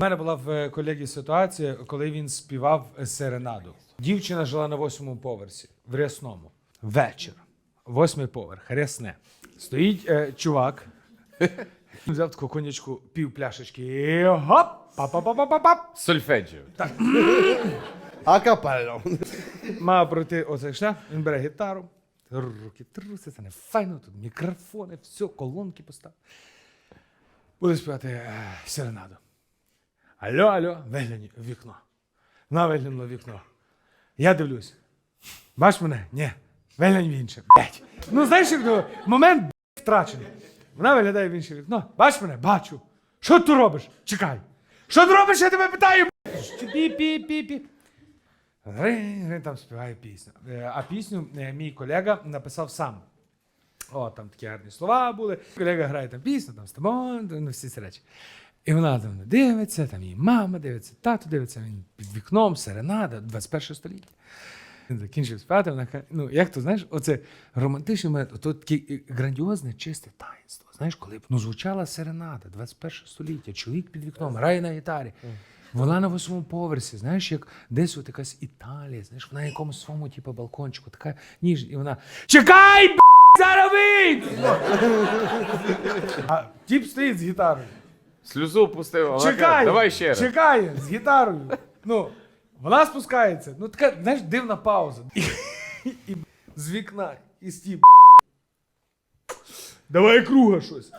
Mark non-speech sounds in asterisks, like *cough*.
У мене була в е, колеги ситуація, коли він співав серенаду. Дівчина жила на восьмому поверсі, в рясному. Вечір. Восьмий поверх, рясне. Стоїть е, чувак, *laughs* взяв таку конячку пів пляшечки і гоп! Па-па-па-па-па-пап. Сольфеджіо. Акапелло. Мав пройти оцей шлях, він бере гітару, руки труситься, не файно, тут мікрофони, все, колонки постав. Буде співати е, серенаду. Алло, алло, виглянь в вікно. На виглянуло в вікно. Я дивлюсь. Бач мене? Ні. Виглянь в інше. Блять. Ну, знаєш, як момент втрачений. Вона виглядає в інше вікно. Бач мене? Бачу. Що ти робиш? Чекай. Що ти робиш, я тебе питаю? Пі-пі-пі-пі. Там співає пісню. Е, А пісню е, мій колега написав сам. О, там такі гарні слова були. Колега грає там пісню, там стамон, ну, всі ці речі. І вона там дивиться, там її мама дивиться, тато дивиться, він під вікном, серенада, 21 століття. Він закінчив співати, вона каже, ну як то знаєш, оце романтичний момент, ото таке е, грандіозне чисте таїнство. Знаєш, коли б ну, звучала серенада, 21 століття, чоловік під вікном, грає на гітарі. Вона на восьмому поверсі, знаєш, як десь от якась Італія, знаєш, вона на якомусь своєму, типу, балкончику, така ніж, і вона Чекай, б***, зараз вийду!» А тіп стоїть з гітарою. Сльозу пустив, а Чекає, давай ще раз. чекає з гітарою. Ну, вона спускається. Ну, така, знаєш, дивна пауза. І, і з вікна, і стіп. Давай круга щось.